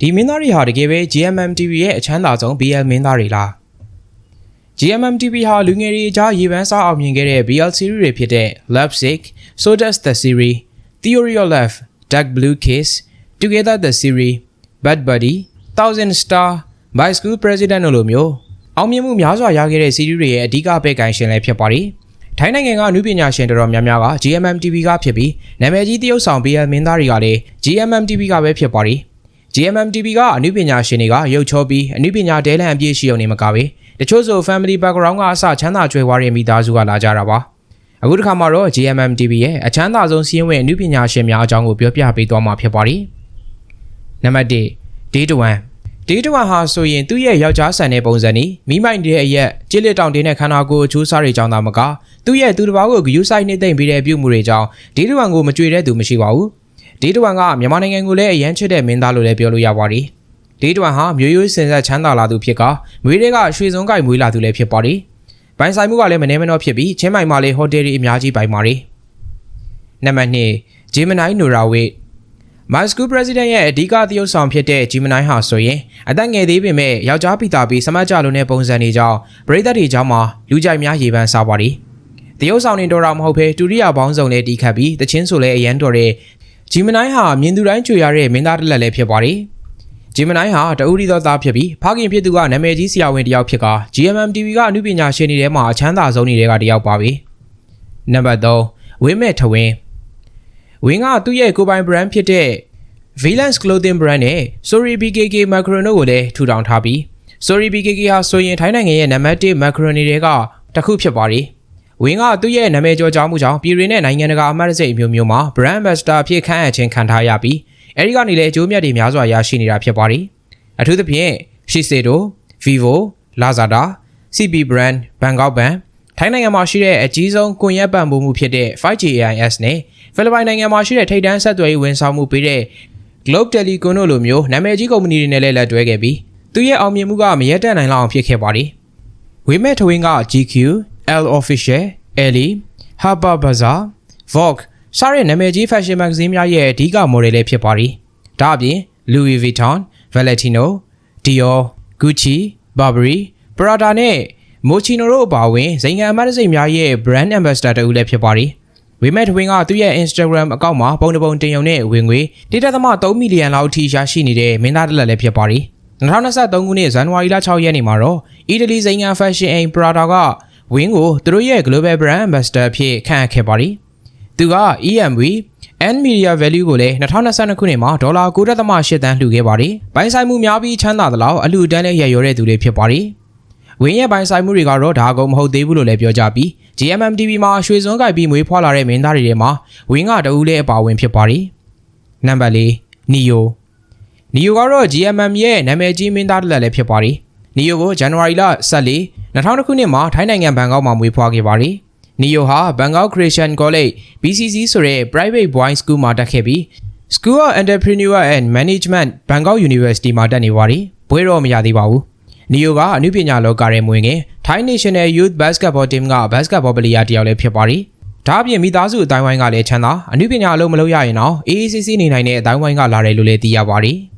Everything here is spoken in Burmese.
ဒီမင်းသားတွေဟာတကယ်ပဲ GMM TV ရဲ့အချမ်းသာဆုံး BL မင်းသားတွေလား GMM TV ဟာလူငယ်တွေအကြားရေပန်းစားအောင်မြင်ခဲ့တဲ့ BL series တွေဖြစ်တဲ့ Love Sick, So Does the Series, Theory of Love, Dark Blue Kiss, Together the Series, Bad Buddy, Thousand Star, My School President တို့လိုမျိုးအောင်မြင်မှုများစွာရခဲ့တဲ့ series တွေရဲ့အဓိကပဲကန်ရှင်လည်းဖြစ်ပါတယ်။ထိုင်းနိုင်ငံကအမှုပညာရှင်တော်တော်များများက GMM TV ကဖြစ်ပြီးနာမည်ကြီးတရုတ်ဆောင် BL မင်းသားတွေကလည်း GMM TV ကပဲဖြစ်ပါတယ်။ GMM TV ကအမှုပညာရှင်တွေကရုပ်ချောပြီးအမှုပညာဒဲလန်အပြည့်ရှိုံနေမှာကပဲတချို့ဆို family background ကအစချမ်းသာကြွယ်ဝတဲ့မိသားစုကလာကြတာပါအခုတစ်ခါမှာတော့ GMM TV ရဲ့အချမ်းသာဆုံးစီးရင်ဝင်အမှုပညာရှင်များအကြောင်းကိုပြောပြပေးသွားမှာဖြစ်ပါတယ်နံပါတ်1 Day 1 Day 1ဟာဆိုရင်သူ့ရဲ့ယောက်ျားဆန်တဲ့ပုံစံនេះမိမိုက်တဲ့အရက်ကြစ်လက်တောင်တင်းတဲ့ခန္ဓာကိုယ်အချိုးစားတွေကြောင့်သာမကသူ့ရဲ့သူတစ်ပါးကိုဂယူးဆိုင်နှိမ့်သိမ့်ပြီးတဲ့ပြုမှုတွေကြောင့် Day 1ကိုမကြွေတဲ့သူမရှိပါဘူး ဒေးတဝန်ကမြန်မာနိုင်ငံကိုလည်းအရန်ချစ်တဲ့မင်းသားလို့လည်းပြောလို့ရပါတယ်။ဒေးတဝန်ဟာမျိုးရိုးစင်ဆက်ချမ်းသာလာသူဖြစ်ကမွေးတွေကရွှေစုံကိုက်မွေးလာသူလည်းဖြစ်ပါတယ်။ဘိုင်ဆိုင်မှုကလည်းမနှဲမနှောဖြစ်ပြီးချင်းမိုင်မှာလည်းဟိုတယ်တွေအများကြီးပိုင်ပါတယ်။နံပါတ်2ဂျီမနိုင်းနိုရာဝိတ် My School President ရဲ့အဓိကသရုပ်ဆောင်ဖြစ်တဲ့ဂျီမနိုင်းဟာဆိုရင်အသက်ငယ်သေးပေမဲ့ယောက်ျားပိတာပြီးစမတ်ကြလုံးတဲ့ပုံစံတွေကြောင့်ပရိသတ်တွေကြောင့်မှလူကြိုက်များရေပန်းစားပါတယ်။တရုပ်ဆောင်နေတော်တာမဟုတ်ဘဲတူရိယာဘောင်းဆောင်နဲ့တီးခတ်ပြီးတချင်းဆိုလဲအရန်တော်တဲ့ ဂျီမနိုင်းဟာမြင်သူတိုင်းကြွေရတဲ့မင်းသားတစ်လက်လည်းဖြစ်ပါတယ်။ဂျီမနိုင်းဟာတအူရီသောသားဖြစ်ပြီးဖခင်ဖြစ်သူကနာမည်ကြီးဆရာဝန်တစ်ယောက်ဖြစ်က GMM TV ကအမှုပညာရှင်တွေထဲမှာအချမ်းသာဆုံးတွေကတစ်ယောက်ပါပဲ။နံပါတ်3ဝင်းမဲ့ထဝင်းဝင်းကသူ့ရဲ့ကိုယ်ပိုင် brand ဖြစ်တဲ့ Valence Clothing Brand နဲ့ Sorry BKK Macaroni ကိုလည်းထူထောင်ထားပြီး Sorry BKK ဟာဆိုရင်ထိုင်းနိုင်ငံရဲ့နံပါတ်1 Macaroni တွေကတစ်ခုဖြစ်ပါတယ်။ ဝင်းကသူ့ရဲ့နာမည်ကျော်ကြားမှုကြောင့်ပြည်ရင်းနဲ့နိုင်ငံတကာအမှတ်တရအမျိုးမျိုးမှာ Brand Ambassador အဖြစ်ခန့်အပ်ခြင်းခံထားရပြီးအဲဒီကနေလည်းအကျိုးမြတ်တွေများစွာရရှိနေတာဖြစ်ပါတယ်။အထူးသဖြင့် Shiseido, Vivo, Lazada, CP Brand, Bangkok Bank ထိုင်းနိုင်ငံမှာရှိတဲ့အကြီးဆုံးကွန်ရက်ပံ့ပိုးမှုဖြစ်တဲ့ 5G AIS နဲ့ဖိလစ်ပိုင်နိုင်ငံမှာရှိတဲ့ထိပ်တန်းဆက်သွယ်ရေးဝန်ဆောင်မှုပေးတဲ့ Globe Telecom တို့လိုမျိုးနာမည်ကြီးကုမ္ပဏီတွေနဲ့လည်းလက်တွဲခဲ့ပြီးသူရဲ့အောင်မြင်မှုကမရက်တန်နိုင်လောက်အောင်ဖြစ်ခဲ့ပါတယ်။ဝေမဲ့ထဝင်းက GQ, L Official, Ellie, Harper Bazaar, Vogue စတဲ့နာမည်ကြီး fashion magazine များရဲ့အဓိက model လေးဖြစ်ပါတယ်။ဒါအပြင် Louis Vuitton, Valentino, Dior, Gucci, Burberry, Prada နဲ့ Moschino တို့အပါအဝင်ဇိမ်ခံအမတ်တစိတ်များရဲ့ brand ambassador တူလည်းဖြစ်ပါတယ်။ဝေမဲ့ထဝင်းကသူ့ရဲ့ Instagram အကောင့်မှာပုံတစ်ပုံတင်ရုံနဲ့ဝင်ငွေ1.3မီလီယံလောက်အထိရရှိနေတဲ့မင်းသားတစ်လက်လည်းဖြစ်ပါတယ်။2023ခုနှစ်ဇန်နဝါရီလ6ရက်နေ့မှာတော့အီတလီဇိမ်ခံ fashion အိမ် Prada က ဝင်းကိုသူတို့ရဲ့ global brand ambassador အဖြစ်ခန့်အပ်ခဲ့ပါတယ်။သူက EMV N Media Value ကိုလည်း2022ခုနှစ်မှာဒေါ်လာ9.8တန်းလှူခဲ့ပါတယ်။ဘိုင်းဆိုင်မှုများပြီးချမ်းသာသလောက်အလှူဒန်းနဲ့ရည်ရွယ်တဲ့သူတွေဖြစ်ပါတယ်။ဝင်းရဲ့ဘိုင်းဆိုင်မှုတွေကတော့ဒါကုံမဟုတ်သေးဘူးလို့လည်းပြောကြပြီး GMM TV မှာရွှေစွန်းကြိုက်ပြီးမွေးဖွားလာတဲ့မင်းသားတွေထဲမှာဝင်းကတဦးလည်းအပါဝင်ဖြစ်ပါတယ်။နံပါတ်၄ Neo Neo ကတော့ GMM ရဲ့နာမည်ကြီးမင်းသားတစ်လက်လည်းဖြစ်ပါတယ်။ Neo ကိုဇန်နဝါရီလ14 2000ခုနှစ်မှာထိုင်းနိုင်ငံဘန်ကောက်မှာမွေးဖွားခဲ့ပါတယ်။ Neo ဟာ Bangkok Christian College BCC ဆိုတဲ့ private boys school မှာတက်ခဲ့ပြီး School of Entrepreneur and Management Bangkok University မှာတက်နေပါတယ်။ဘွဲတော့မရသေးပါဘူး။ Neo ကအမှုပညာလောကရဲမွေးငယ် Thai National Youth Basketball Team က basketball player တစ်ယောက်လည်းဖြစ်ပါတယ်။ဒါအပြင်မိသားစုအတိုင်းဝိုင်းကလည်းချမ်းသာအမှုပညာအလုပ်မလုပ်ရရင်တော့ AACC နေနိုင်တဲ့အတိုင်းဝိုင်းကလာတယ်လို့လည်းသိရပါတယ်။